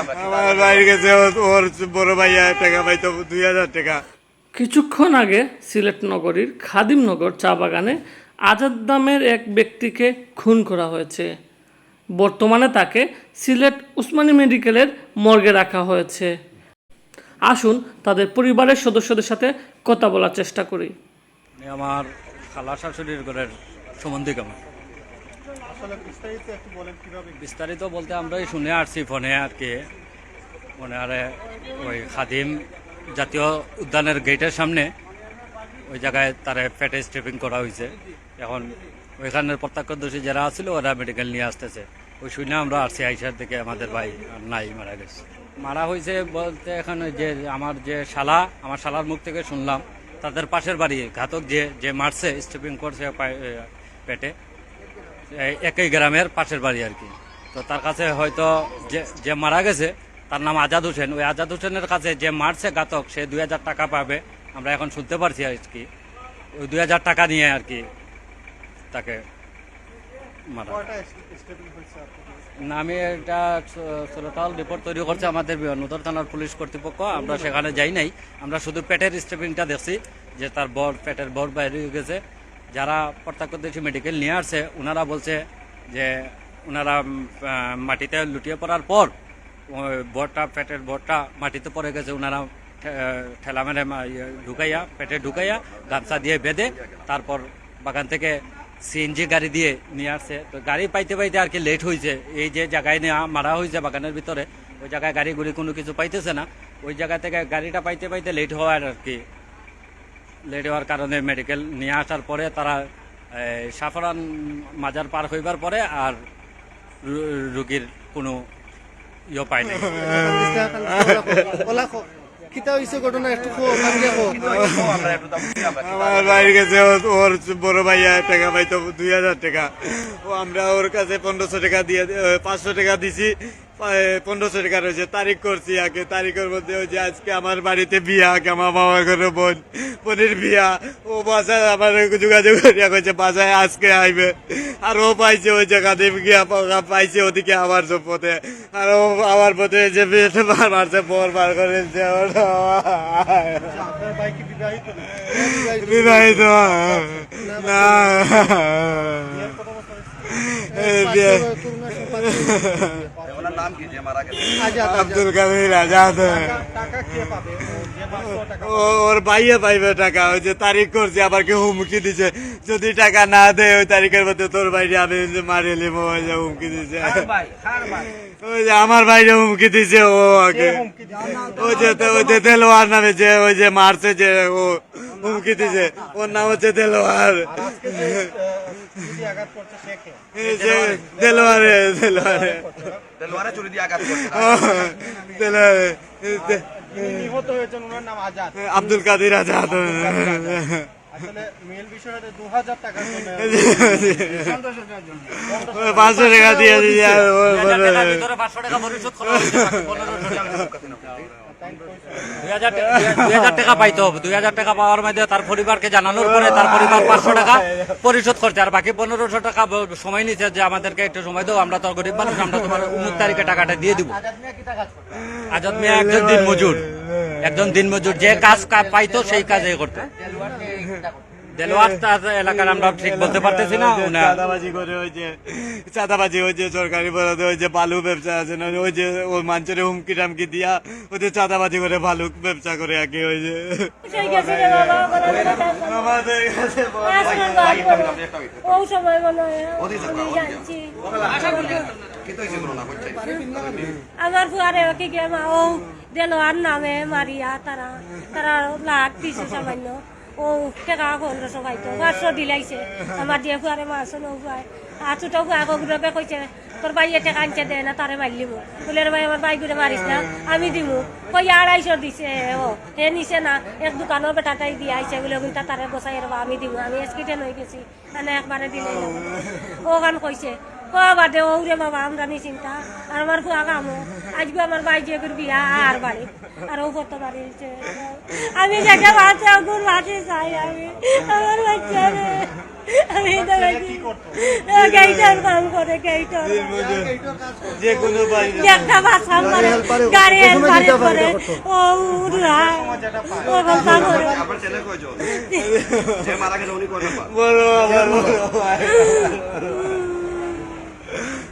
আমার বাইরে গেছে ওর বড় ভাইয়া টাকা পাইতো দুই হাজার টাকা। কিছুক্ষণ আগে সিলেট নগরীর খাদিমনগর চা বাগানে আজাদ নামের এক ব্যক্তিকে খুন করা হয়েছে। বর্তমানে তাকে সিলেট উসমানী মেডিকেলের মর্গে রাখা হয়েছে। আসুন তাদের পরিবারের সদস্যদের সাথে কথা বলার চেষ্টা করি। আমার খালা শাশুড়ির ঘরের সম্বন্ধে কেমন? বিস্তারিত বলতে আমরাই শুনে আসছি ফোনে আর কি। মানে আরে ওই খাদিম জাতীয় উদ্যানের গেটের সামনে ওই জায়গায় তারে পেটে স্ট্রিপিং করা হয়েছে। এখন ওইখানের প্রত্যক্ষদর্শী যারা আছিল, ওরা মেডিকেল নিয়ে আসতেছে। ওই শুনে আমরা আসছি, আইসার দিকে আমাদের ভাই নাই, মারা গেছে। মারা হয়েছে বলতে এখন যে আমার যে শালা, আমার শালার মুখ থেকে শুনলাম, তাদের পাশের বাড়ি, ঘাতক যে যে মারছে, স্ট্রিপিং করছে পেটে একই গ্রামের পাশের বাড়ি আর কি। তো তার কাছে হয়তো যে যে মারা গেছে তার নাম আজাদ হোসেন। ওই আজাদ হোসেনের কাছে যে মারছে ঘাতক সে দুই হাজার টাকা পাবে। আমরা এখন শুনতে পারছি আর কি। ওই দুই হাজার টাকা নিয়ে আর কি তাকে মারা। না আমি এটা সুরতাল রিপোর্ট তৈরি করছে আমাদের নদর থানার পুলিশ কর্তৃপক্ষ। আমরা সেখানে যাই নাই। আমরা শুধু পেটের স্টেপিংটা দেখছি যে তার বর পেটের বর বাইরে গেছে। যারা প্রত্যক্ষদর্শী মেডিকেল নিয়ে আসছে ওনারা বলছে যে ওনারা মাটিতে লুটিয়ে পড়ার পর বরটা পেটের বরটা মাটিতে পড়ে গেছে ওনারা ঠেলা মেরে ইয়ে ঢুকাইয়া, পেটে ঢুকাইয়া গামছা দিয়ে বেঁধে তারপর বাগান থেকে সিএনজি গাড়ি দিয়ে নিয়ে আসছে। তো গাড়ি পাইতে পাইতে আর কি লেট হয়েছে এই যে জায়গায় নেওয়া মারা হয়েছে বাগানের ভিতরে, ওই জায়গায় গাড়িগুলি কোনো কিছু পাইতেছে না। ওই জায়গা থেকে গাড়িটা পাইতে পাইতে লেট হওয়ার আর কি লেট হওয়ার কারণে মেডিকেল নিয়ে আসার পরে তারা সাফরান মাজার পার হইবার পরে আর রুগীর কোনো ইয়ে পায় নাই। কিতা ওর বড় ভাইয়া দুই হাজার টাকা। ও আমরা ওর কাছে পনেরোশো টাকা দিয়ে পাঁচশো টাকা দিছি। পনেরোশো টাকা রয়েছে তারিখ করছি আগে তারিখের মধ্যে ওই যে আজকে আমার বাড়িতে বিয়া আগে আমার মামার ঘরে বোন বোনের বিয়া। ও বাসায় আমার যোগাযোগ করিয়া কইছে বাসায় আজকে আইবে। আর ও পাইছে ওই জায়গাতে গিয়া পাইছে ওদিকে আমার সব পথে। আর ও আমার পথে যে বিয়েতে বার মারছে বর বার করেছে ওটা আপনার ভাই কি বিবাহিত না বিয়ে- ওনার নাম কি যে মারা গেছে আব্দুল কাদের আজাদ টাকা কে পাবে ও যে 500 টাকা ও- ওর ভাইয়ে পাইবে টাকা ওই যে তারিখ করছে আবার কেউ হুমকি দিছে যদি টাকা না দেয় ওই তারিখের মধ্যে তোর বাইরে আমি মারি লিবো ওই যে হুমকি দিছে ওই যে আমার বাইরে হুমকি দিছে ও আগে ওই যে ওই যে দেলোয়ার নামে যে ওই যে মারছে যে ও হুমকি দিছে ওর নাম হচ্ছে দেলোয়ার আব্দুল কাদির আজাদ। আসলে মেল বিষয়টা 2000 টাকার জন্য পাঁচশো টাকা দিয়ে পাঁচশো টাকা পরিশোধ করা হয়েছে, বাকি 1500 টাকা। দুই হাজার টাকা- দুই হাজার পাইতো দুই হাজার টাকা পাওয়ার মধ্যে তার পরিবারকে জানানোর পরে তার পরিবার পাঁচশো টাকা পরিশোধ করছে। আর বাকি পনেরোশো টাকা সময় নিচ্ছে যে আমাদেরকে একটু সময় দাও আমরা তো গরিব মানুষ আমরা তোমার উমুক তারিখে টাকাটা দিয়ে দিব। আজাদ মিয়া একজন দিন মজুর একজন দিন মজুর যে কাজ পাইতো সেই কাজে করতো? দেলোয়ার এলাকার আমরা ঠিক বলতে পারতেছি না চাঁদাবাজি করে ওই যে চাঁদাবাজি ওই যে সরকারি বরাদ্দে ওই যে বালু ব্যবসা আছে না ওই যে ওই মানুষের হুমকি টামকি দিয়া ওই চাঁদাবাজি করে বালু ব্যবসা করে আর কি ওই যে আমার ফুয়ারে কি গে মা ও দিল আর নামে মারিয়া তারা তারা লাখ দিছে সামান্য। ও টাকা পনেরোশো পাইতো পাঁচশো দিলাইছে আমার দিয়ে ফুয়ারে মারছো নো ফুয়াই আর ছোট ফুয়া গুরবে কইছে তোর বাইয়ে টাকা আনছে দে, না তারে মারলিব বলে রে ভাই আমার বাই ঘুরে না, আমি দিমু। কই আড়াইশো দিছে ও হে নিছে না, এক দোকানের বেটাটাই দিয়ে আইছে। বলে ওইটা তারে বসাই আমি দিমু। আমি এসকিটে নই গেছি মানে একবারে দিলে ও গান কইছে ও বাদে ও রে বাবা আমরা নি চিন্তা আর আমার ফুয়া কামো। আজকে আমার ভাই যে বিয়া আর বাড়ি। আর ও বাড়ি হচ্ছে। আমি যেটা বাচ্চা গুণ বাঁচে চাই আমি। আমার বাচ্চা রে। আমি তো কাম করে গেইটার যে কোনো একটা বাসা করে গাড়ি হেল্পারে করে। ও উড়া। ও কথা করে। আপনার ছেলে কয়জন? যে মারা গেছে উনি কয় বড় বড়